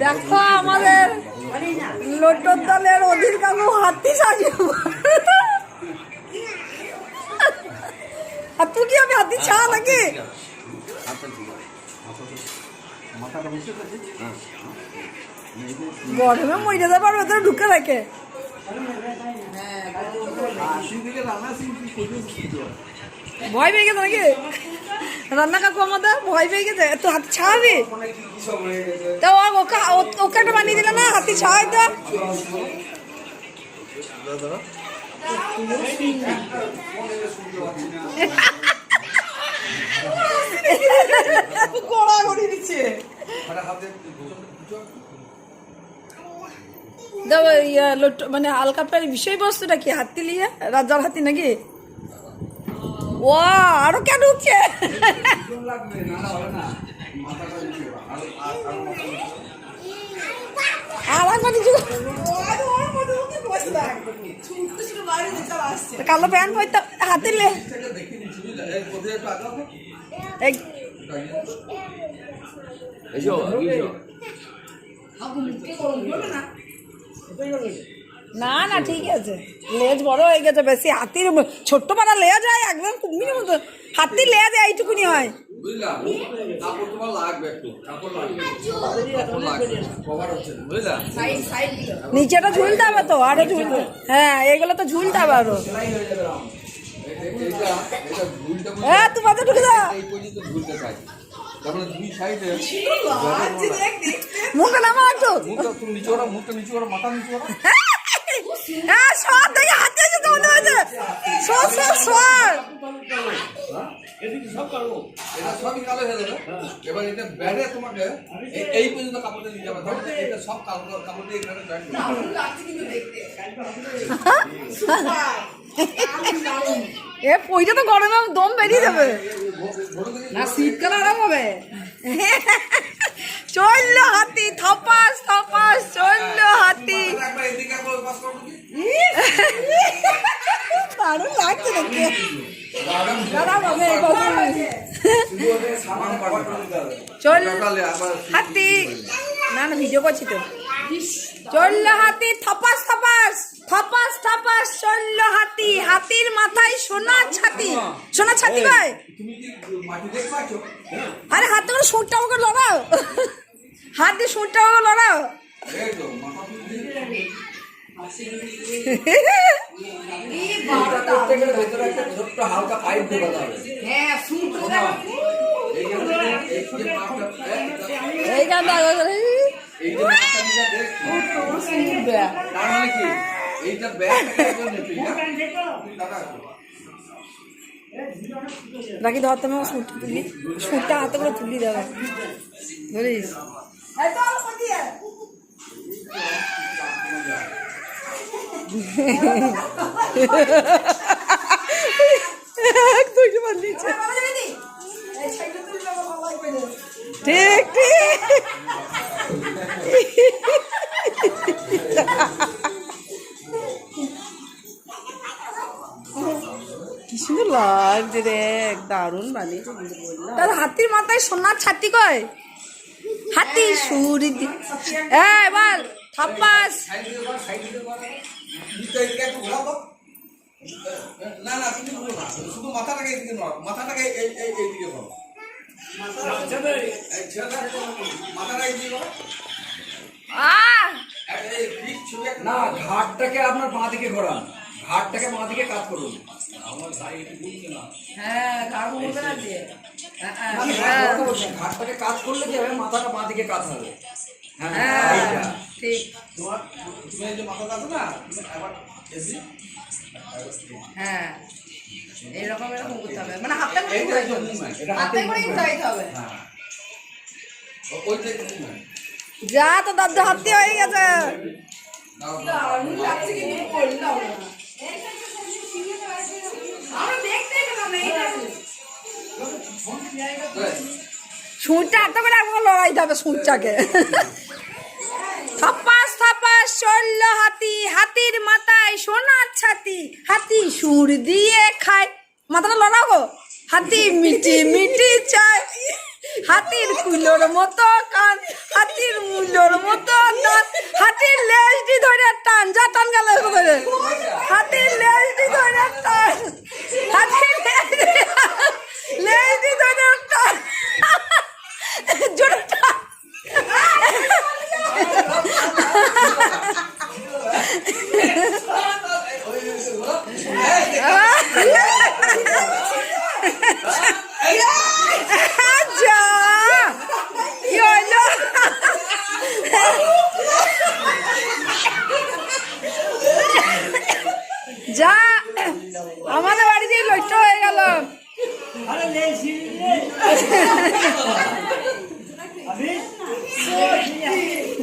দেখো আমাদের লোটর দলের অধীর কাকু হাতি সাজিয়ে আর তুই কি আমি হাতি ছা নাকি? গরমে মরে যেতে পারবে তো ঢুকে রাখে। ভয় পেয়ে গেছে নাকি? রান্না কাকু আমাদের, ভয় পেয়ে গেছে? তো হাতি ছাড়াবি? তো ওকে ওকে একটা বানিয়ে দিলে না, হাতি ছাড়াই তো। গড়াগড়ি দিচ্ছে দাও লোট- মানে আলকাপের বিষয়বস্তুটা কি, হাতি লিয়ে রাজার হাতি নাকি? ও আরও কেন উঠছে আর একবার কিছু কালো প্যান্ট পরতে হাতি লে এই- এসো এসো। না না ঠিক আছে। লেজ বড় হয়ে গেছে বেশি হাতির ছোট্ট পাড়া লেজ হয় একদম কুমির মতো। হাতির লেয়া লেজ এইটুকুনি হয়। তোমার নিচেটা ঝুলতে হবে তো আরও ঝুলতে। হ্যাঁ এগুলো তো ঝুলতে হবে আরও? হ্যাঁ তুমি মাথা ঢুকে দাও। এই পর্যন্ত ঝুলতে চাই। তারপরে দুই সাইডে মুখে নামা একটু। মুখটা নিচু মুখটা মাথা নিচু হ্যাঁ সর দেখে হাতে যেতে মনে হয়েছে সর সর সর এটা সবই কালো হয়ে যাবে এবার এটা ব্যাগে তোমাকে এই- এই পর্যন্ত কাপড়টা দিতে হবে তাহলে এটা সব কাপড় কাপড়টা এখানে জয়েন এ পইটা তো গরমে দম বেরিয়ে যাবে না শীতকাল আরাম হবে চলল হাতি, থপাস থপাস, চলল হাতি। দারুণ লাগছে দেখতে। চল হাতি না না, ভিডিও করছি তো চলল হাতি থপাস থপাস থপাস থপাস চলল হাতি হাতির মাথায় সোনার ছাতি সোনার ছাতি ভাই তুমি কি মাটি আরে হাত করে সুটটা আমাকে লড়াও হাত দিয়ে সুটটা আমাকে লড়াও ছোট্ট হালকা পাইপ ঢোকাতে হবে হ্যাঁ সুট এই বাকি ধরতে আমি সুট তুলি। সুটটা হাতে করে তুলি দেবে নিচে ঠিক ঠিক। কি সুন্দর লাগছে রে, দারুণ তার হাতির মাথায় সোনার ছাতি কয়? হাতি, সুর হ্যাঁ এবার থাপ্পাস। না না ঘাটটাকে আপনার বাঁ দিকে ঘোরান। ঘাটটাকে বাঁ দিকে কাজ করুন। হ্যাঁ গাড় মুখে না দিয়ে। আমি ঘাট ঘোরাতে বলছি না। ঘাটটাকে কাজ করলে কি হবে? মাথাটা বাঁ দিকে কাজ হবে। হ্যাঁ ঠিক। তোমার তুমি যে মাথাটা আছে না আবার এসি হ্যাঁ এরকম এরকম করতে হবে। মানে হাতে করে হাতে করে হবে। হ্যাঁ। একটা। যা তো দাদু হাতি হয়ে গেছে। সূর্যটা তো করে আমার লড়াই যাবে সূর্যটাকে থাপাস থাপাস চলল হাতি। হাতির মাথায় সোনার ছাতি। হাতি সুর দিয়ে খায়। মাথাটা লড়াও গো। হাতি মিটি মিটি চায়। হাতির কুলোর মতো কান। হাতির মূল্যর মতো দাঁত। হাতির লেজটি ধরে টান। যা টান গেল ধরে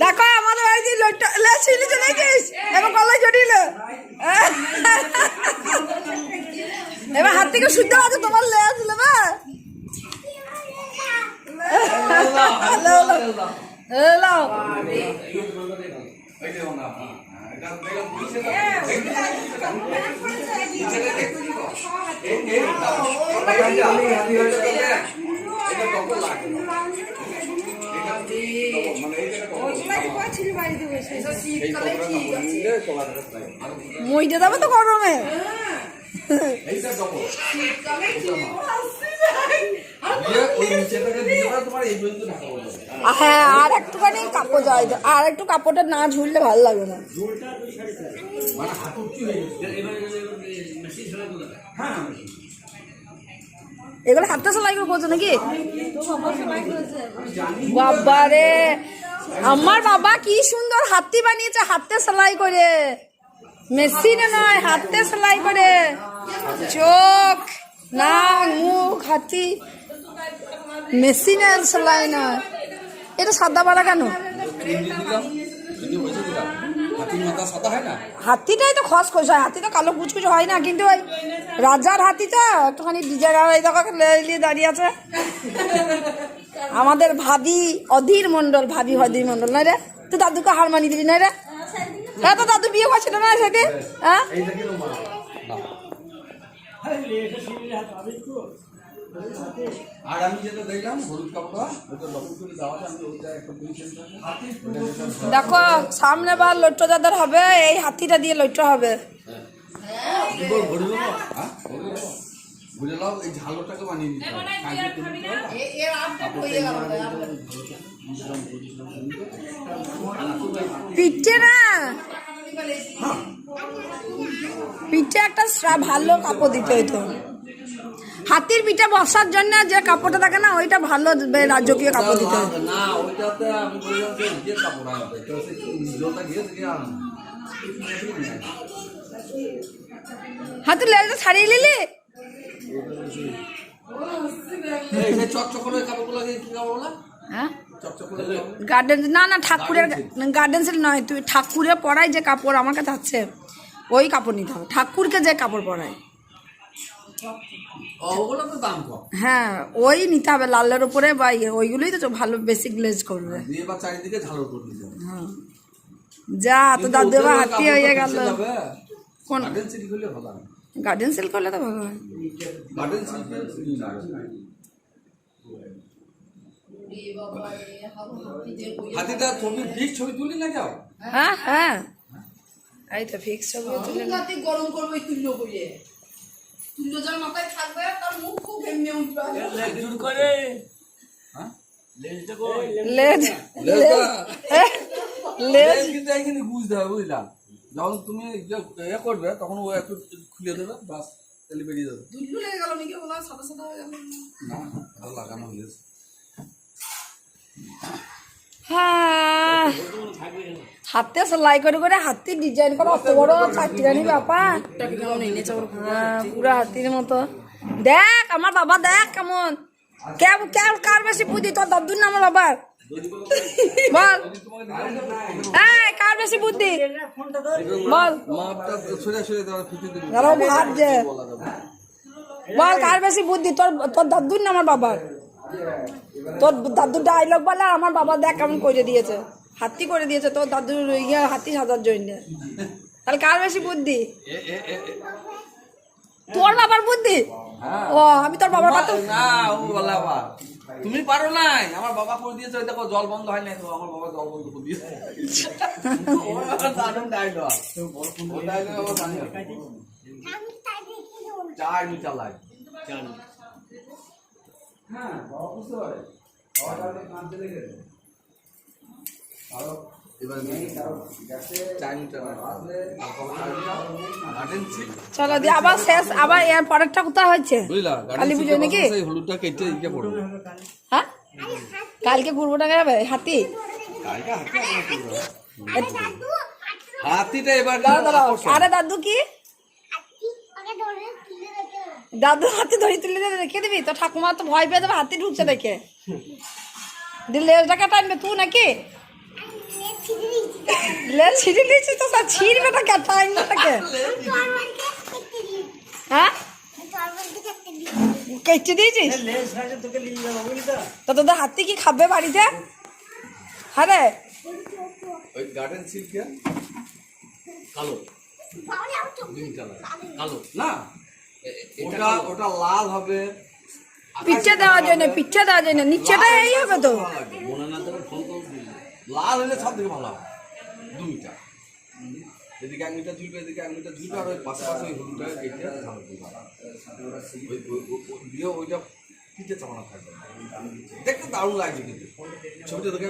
দেখো আমাদের বাড়িতে চলে গেছিস এবার গলায় জড়িল এবার হাত থেকে শুদ্ধ আছে তোমার লেজ নেবে এলাও এই কতটা মইটা যাবে তো গরমে হ্যাঁ আর একটুখানি কাপড় যায় আর একটু কাপড়টা না ঝুললে ভালো লাগবে না মানে হাত উঁচু হয়ে গেছে হ্যাঁ এগুলো হাতটা সেলাই করে করছ নাকি? বাবা রে আমার বাবা কি সুন্দর হাতি বানিয়েছে, হাতে সেলাই করে। মেশিনে নয়, হাতে সেলাই করে। চোখ, নাক, মুখ, হাতি। মেশিনের সেলাই নয়। এটা সাদা বাড়া কেন? মাথা সাদা হয় না? হাতিটাই তো খস খস হয় হাতি তো কালো কুচকুচ হয় না কিন্তু ওই রাজার হাতি তো একটুখানি ডিজাইনার এই দেখো নিয়ে দাঁড়িয়ে আছে। আমাদের ভাবি অধীর মন্ডল ভাবি অধীর মন্ডল নয় রে? তুই দাদুকে হার মানিয়ে দিবি নয় রে? হ্যাঁ তো দাদু বিয়ে করছিল না সেটি হ্যাঁ? এইটা কি না আর আমি যেটা দেখলাম হলুদ কাপড়টা ওটা ডবল করে দেওয়া আমি ওইটা একটা দুই দেখো সামনে বার লট্ট যাদের হবে এই হাতিটা দিয়ে লট্ট হবে। ঘুরে হ্যাঁ এই ঝালোটাকে বানিয়ে নিতে হবে। পিঠে না? পিঠে একটা ভালো কাপড় দিতে হইতো। হাতির পিঠে বসার জন্য যে কাপড়টা থাকে না ওইটা ভালো রাজকীয় কাপড় দিতে হবে না ওইটাতে আমি বললাম যে নিজের কাপড় আনবে তো সে নিজেরটা গিয়ে থেকে আনবে হাতির লেজটা ছাড়িয়ে নিলি? বলা? হ্যাঁ? গার্ডেন না না ঠাকুরের গার্ডেন নয় তুই ঠাকুরে পরাই যে কাপড় আমার কাছে আছে ওই কাপড় নিতে হবে। ঠাকুরকে যে কাপড় পরায় ও, ওগুলো তো দাম কম হ্যাঁ ওই নিতে হবে লালের উপরে বা ইয়ে, ওইগুলোই তো ভালো বেশি গ্লেজ করবে। বা হবে হ্যাঁ। যা তো দাদু এবার হাতি হয়ে গেল। কোন? গার্ডেন হয় সেল করলে তো ভালো হয়। হাতিটা ছবি ফিক্স ছবি তুলি না যাও? হ্যাঁ হ্যাঁ। এই তো ফিক্স ছবি তুলে গরম করব এই তুল্য করে মাথায় থাকবে তার মুখ খুব এমনি উঠবে। লেজ লেজ লেজ। কিন্তু এইখানে বুঝতে হবে বুঝলাম যখন তুমি যে ইয়ে করবে তখন ও একটু খুলে দেবে বাস তেলে বেরিয়ে যাবে। তুল্য লেগে গেল নাকি? বলা সাদা সাদা হয়ে গেল না ভালো লাগানো হয়েছে হ্যাঁ। হাতে সেলাই করে করে হাতি ডিজাইন করে অত বড় এনেছে ওর হ্যাঁ, পুরো হাতির মতো। দেখ আমার বাবা দেখ কেমন। কেমন কেমন কার বেশি বুদ্ধি? তোর দাদুর না আমার বাবার বল। এই কার বেশি বুদ্ধি? বল। বল কার বেশি বুদ্ধি? তোর তোর দাদুর না আমার বাবার? তোর দাদুর ডায়লগ বলে আমার বাবা দেখ কেমন করে দিয়েছে। হাতি করে দিয়েছে তোর দাদুর ইয়ে হাতি সাজার জন্য। তাহলে কার বেশি বুদ্ধি। তোর বাবার বুদ্ধি? ও আমি তোর বাবার কথা না ও তুমি পারো নাই আমার বাবা করে দিয়েছে? দেখো জল বন্ধ হয় নাই তো আমার বাবা জল বন্ধ করে দিয়েছে। দারুণ ডায়লগ। চার মিটার লাগে হ্যাঁ বাবা বুঝতে পারে। বাবা তাহলে কাঁদতে লেগে চলো দিয়ে আবার শেষ আবার এর পরেরটা কোথায় হচ্ছে বুঝলা কালী পুজোয় নাকি? হলুদটা কেটে পড়বে। হ্যাঁ। কালকে ঘুরবো টাকা যাবে হাতি। হাতিটা এবার আরে দাদু কি? দাদু হাতি ধরে তুলে দিয়ে রেখে দিবি? তো ঠাকুমা তো ভয় পেয়ে যাবে হাতি ঢুকছে দেখে। লেজটাকে টানবে তুই নাকি? লেজ ছিঁড়ে দিয়েছিস তো স্যার ছিঁড়বে না কে টাইমবে তাকে। হ্যাঁ? কেটে দিয়েছিস? তো? তোদের হাতি কি খাবে বাড়িতে? হ্যাঁ রে। গার্ডেন সিল্কে কালো। কালো না? ওটা ওটা লাল হবে। পিচ্ছে দেওয়া যায় না পিচ্ছে দেওয়া যায় নিচেটা এই হবে তো। লাল হলে সব থেকে ভালো হবে। দুইটা। এদিকে এক মিটার ঝুলবে এদিকে এক মিটার ঝুলবে আর ওই পাশে পাশে ওই হলুদটা কেটে ঝাল দিয়ে ওইটা পিঠে চাপানো থাকবে। দেখতে দারুণ লাগছে কিন্তু। ছবিটা দেখে